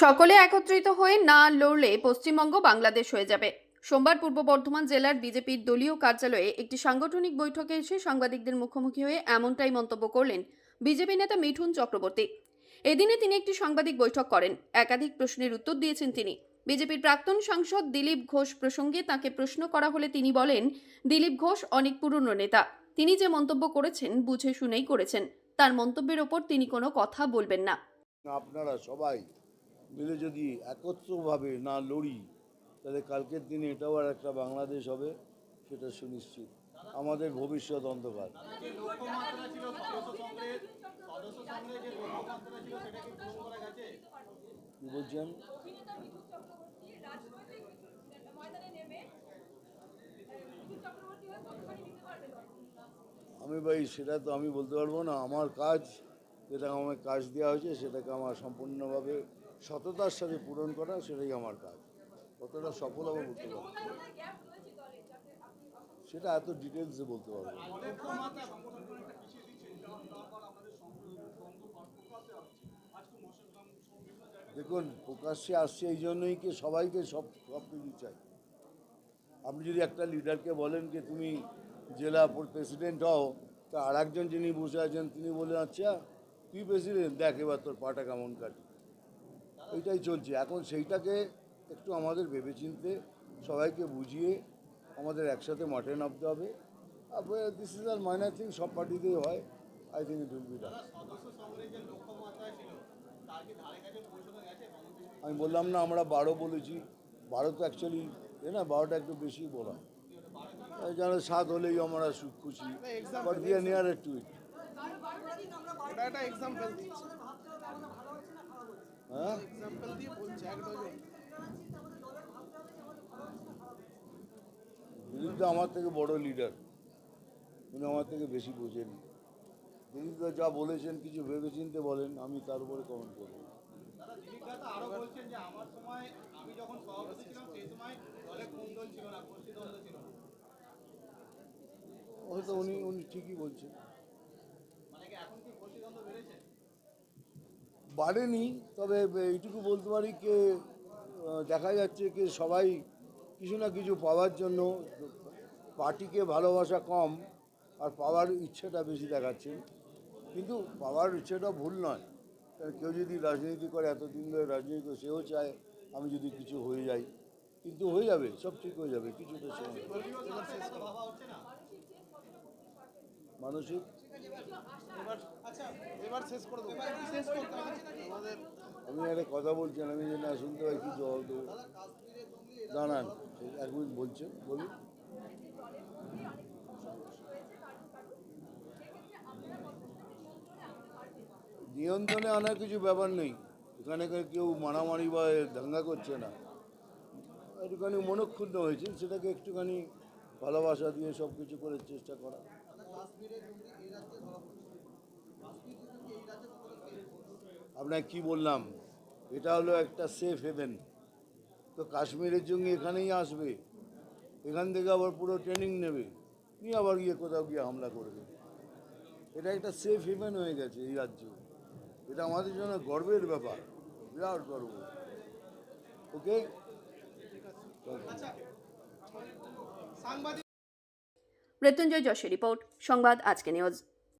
সকলে একত্রিত হয়ে না লড়লে পশ্চিমবঙ্গ বাংলাদেশ হয়ে যাবে। সোমবার পূর্ব বর্ধমান জেলার বিজেপির দলীয় কার্যালয়ে একটি সাংগঠনিক বৈঠকে এসে সাংবাদিকদের মুখোমুখি হয়ে এমনটাই মন্তব্য করলেন বিজেপি নেতা মিঠুন চক্রবর্তী। এদিনে তিনি একটি সাংবাদিক বৈঠক করেন। একাধিক প্রশ্নের উত্তর দিয়েছেন তিনি। বিজেপির প্রাক্তন সাংসদ দিলীপ ঘোষ প্রসঙ্গে তাকে প্রশ্ন করা হলে তিনি বলেন, দিলীপ ঘোষ অনেক পুরনো নেতা। তিনি যে মন্তব্য করেছেন বুঝে শুনেই করেছেন। তার মন্তব্যের ওপর তিনি কোনো কথা বলবেন না। আপনারা সবাই মিলে যদি একত্রভাবে না লড়ি, তাহলে কালকের দিনে এটাও আর একটা বাংলাদেশ হবে, সেটা সুনিশ্চিত। আমাদের ভবিষ্যৎ অন্ধকার। বলছেন? আমি ভাই, সেটা তো আমি বলতে পারব না। আমার কাজ যেটা আমার কাজ দেওয়া হয়েছে, সেটাকে আমার সম্পূর্ণভাবে সততার সাথে পূরণ করা সেটাই আমার কাজ। কতটা সফল হবে বলতে পারব সেটা এত ডিটেলসে বলতে পারব দেখুন, প্রকাশ্যে আসছে এই জন্যই কি সবাইকে সব সব কিছু চাই। আপনি যদি একটা লিডারকে বলেন যে তুমি জেলা প্রেসিডেন্ট হও, তা আর যিনি বসে আছেন তিনি বলেন আচ্ছা তুই প্রেসিডেন্ট দেখ এবার তোর পাটা কেমন কাটে এইটাই চলছে। এখন সেইটাকে একটু আমাদের ভেবেচিন্তে সবাইকে বুঝিয়ে আমাদের একসাথে মাঠে নামতে হবে। This is a minor thing সব পার্টিতেই হয়। I think it will be done সদস্য সংগ্রহের যে লক্ষ্যমাত্রা ছিল তার কি ধারে কাছে পৌঁছানো গেছে কমিটি আমি বললাম না আমরা বারো বলেছি। বারো তো অ্যাকচুয়ালি এ না বারোটা একটু বেশি বলা। যেন সাত হলেই আমরা খুশি। But we are near to it একটা এক্সাম্পল দিচ্ছে হ্যাঁ এক্সাম্পল দিয়ে বলছে এক ডজন দিলীপ তো আমার থেকে বড় লিডার উনি আমার থেকে বেশি বোঝেন। দিলীপ যা বলেছেন কিছু ভেবেচিন্তে বলেন আমি তার উপরে কমেন্ট করব। আরও বলছেন যে আমার সময় আমি যখন সভাপতি ছিলাম সেই সময় দলে কোন ছিল না গোষ্ঠী দ্বন্দ্ব ছিল হয়তো উনি উনি ঠিকই বলছেন মানে কি এখন কি গোষ্ঠী দ্বন্দ্ব বেড়েছে বাড়েনি, তবে এইটুকু বলতে পারি কে দেখা যাচ্ছে যে সবাই কিছু না কিছু পাওয়ার জন্য পার্টিকে ভালোবাসা কম আর পাওয়ার ইচ্ছেটা বেশি দেখাচ্ছে। কিন্তু পাওয়ার ইচ্ছেটা ভুল নয়। কেউ যদি রাজনীতি করে, এতদিন ধরে রাজনীতি সেও চায় আমি যদি কিছু হয়ে যাই। কিন্তু হয়ে যাবে, সব ঠিক হয়ে যাবে কিছুটা সময় মানসিক? শেষ করে দেবো। শেষ করতে আমাদের আমি একটা কথা বলছেন আমি যে না শুনতে পাই কি জবাব দেবো? দাঁড়ান ঠিক এক মিনিট বলছেন বলুন। নিয়ন্ত্রণে আনার কিছু ব্যাপার নেই। এখানে কেউ মারামারি বা দাঙ্গা করছে না। একটুখানি মনক্ষুণ্ণ হয়েছে সেটাকে একটুখানি ভালোবাসা দিয়ে সব কিছু করে। চেষ্টা করা আপনাকে কি বললাম? এটা হলো একটা সেফ হেভেন তো কাশ্মীরের জন্য এখানেই আসবে। এখান থেকে আবার পুরো ট্রেনিং নেবে। নিয়ে আবার গিয়ে কোথাও গিয়ে হামলা করবে। এটা একটা সেফ হেভেন হয়ে গেছে এই রাজ্য। এটা আমাদের জন্য গর্বের ব্যাপার। বিরাট গর্ব। ওকে? মৃত্যুঞ্জয় যশের রিপোর্ট, সংবাদ আজকে নিউজ।